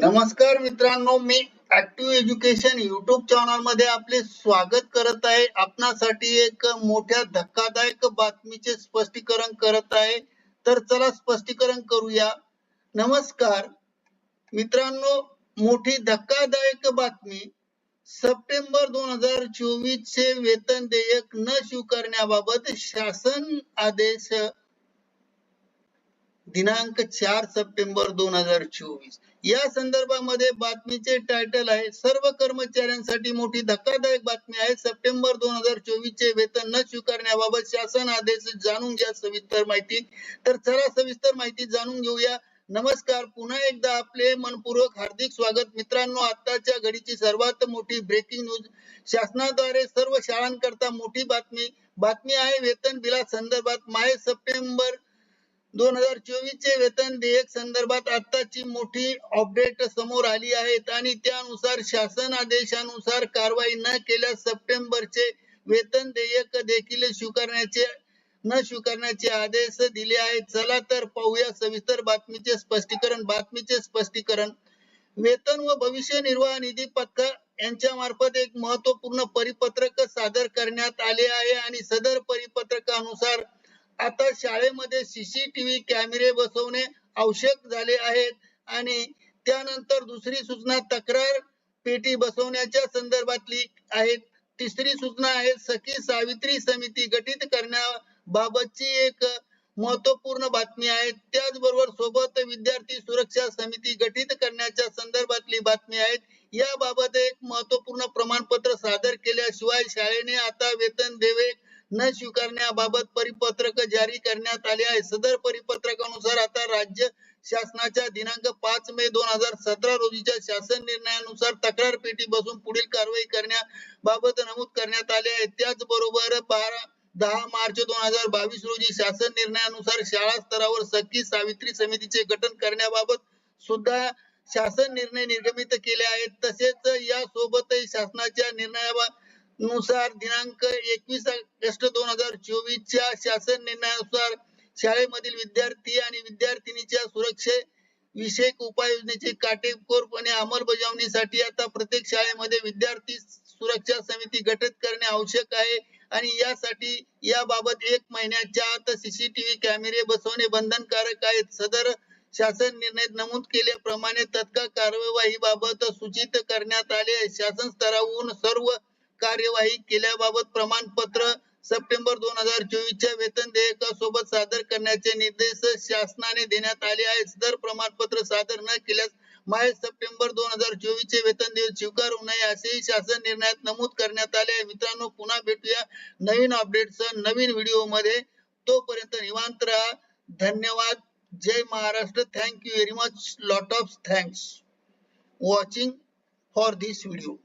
नमस्कार मित्रांनो मी ऍक्टिव्ह एज्युकेशन युट्यूब चॅनलमध्ये आपले स्वागत करत आहे. आपणासाठी एक मोठ्या धक्कादायक बातमीचे स्पष्टीकरण करत आहे. तर चला स्पष्टीकरण करूया. नमस्कार. मित्रांनो मोठी धक्कादायक बातमी. सप्टेंबर दोन हजार चोवीस चे वेतन देयक न स्वीकारण्याबाबत शासन आदेश दिनांक चार सप्टेंबर दोन हजार चोवीस. या संदर्भामध्ये बातमीचे टायटल आहे सर्व कर्मचाऱ्यांसाठी मोठी धक्कादायक बातमी आहे. सप्टेंबर दोन हजार चोवीस चे वेतन न स्वीकारण्याबाबत शासन आदेश जाणून घ्या सविस्तर माहिती. तर चला सविस्तर माहिती जाणून घेऊया. नमस्कार पुन्हा एकदा आपले मनपूर्वक हार्दिक स्वागत. मित्रांनो आताच्या घडीची सर्वात मोठी ब्रेकिंग न्यूज शासनाद्वारे सर्व शाळांकरता मोठी बातमी. बातमी आहे वेतन बिला संदर्भात. माहे सप्टेंबर दोन हजार चोवीस चे वेतन देयक संदर्भात आताची मोठी अपडेट समोर आली आहेत आणि त्यानुसार शासन आदेशानुसार कारवाई न केल्यास सप्टेंबरचे वेतन देयक देखील स्वीकारण्याचे न स्वीकारण्याचे आदेश दिले आहेत. चला तर पाहूया सविस्तर बातमीचे स्पष्टीकरण. बातमीचे स्पष्टीकरण. वेतन व भविष्य निर्वाह निधी पथक यांच्या मार्फत एक महत्त्वपूर्ण परिपत्रक सादर करण्यात आले आहे आणि सदर परिपत्रकानुसार आता शाळेमध्ये सीसीटीव्ही कॅमेरे बसवणे आवश्यक झाले आहेत. आणि त्यानंतर दुसरी सूचना तक्रार पेटी बसवण्याच्या संदर्भातली आहेत. तिसरी सूचना आहे सखी सावित्री समिती गठीत करण्याबाबतची एक महत्त्वपूर्ण बातमी आहे. त्याचबरोबर सोबत विद्यार्थी सुरक्षा समिती गठीत करण्याच्या संदर्भातली बातमी आहेत. याबाबत एक महत्त्वपूर्ण प्रमाणपत्र सादर केल्याशिवाय शाळेने आता वेतन देवे न स्वीकारण्याबाबत परिपत्रक जारी करण्यात आले आहे सदर परिपत्रकानुसार आता राज्य शासनाच्या दिनांक पाच मे दोन हजार सतरा रोजीच्या शासन निर्णयानुसार तक्रार पेटी बसून पुढील कारवाई करण्याबाबत नमूद करण्यात आले आहे. त्याचबरोबर बारा दहा मार्च दोन हजार बावीस रोजी शासन निर्णयानुसार शाळा स्तरावर सखी सावित्री समितीचे गठन करण्याबाबत सुद्धा शासन निर्णय निर्गमित केले आहेत. तसेच या सोबतही शासनाच्या निर्णयाबाबत नुसार दिनांक एकवीस ऑगस्ट दोन हजार चोवीस च्या शासन निर्णयानुसार शाळेमधील विद्यार्थी आणि विद्यार्थिनीच्या सुरक्षे विषयक उपाययोजनेची काटेकोरपणे अंमलबजावणीसाठी आता प्रत्येक शाळेमध्ये विद्यार्थी सुरक्षा समिती गठीत करणे आवश्यक आहे आणि यासाठी याबाबत एक महिन्याच्या आत सीसीटीव्ही कॅमेरे बसवणे बंधनकारक आहेत सदर शासन निर्णय नमूद केल्याप्रमाणे तत्काळ कार्यवाही बाबत सूचित करण्यात आले शासन स्तरावरून सर्व कार्यवाही केल्याबाबत प्रमाणपत्र सप्टेंबर दोन हजार चोवीसच्या वेतन देयकासोबत सादर करण्याचे निर्देश शासनाने देण्यात आले आहेत. जर प्रमाणपत्र सादर न केल्यास माहे सप्टेंबर दोन हजार चोवीस चे वेतन देय स्वीकारू नये असेही शासन निर्णयात नमूद करण्यात आले आहे. मित्रांनो पुन्हा भेटूया नवीन अपडेट नवीन व्हिडिओमध्ये तोपर्यंत निवांत राहा. धन्यवाद. जय Maharashtra. Thank you very much lot of thanks watching for this video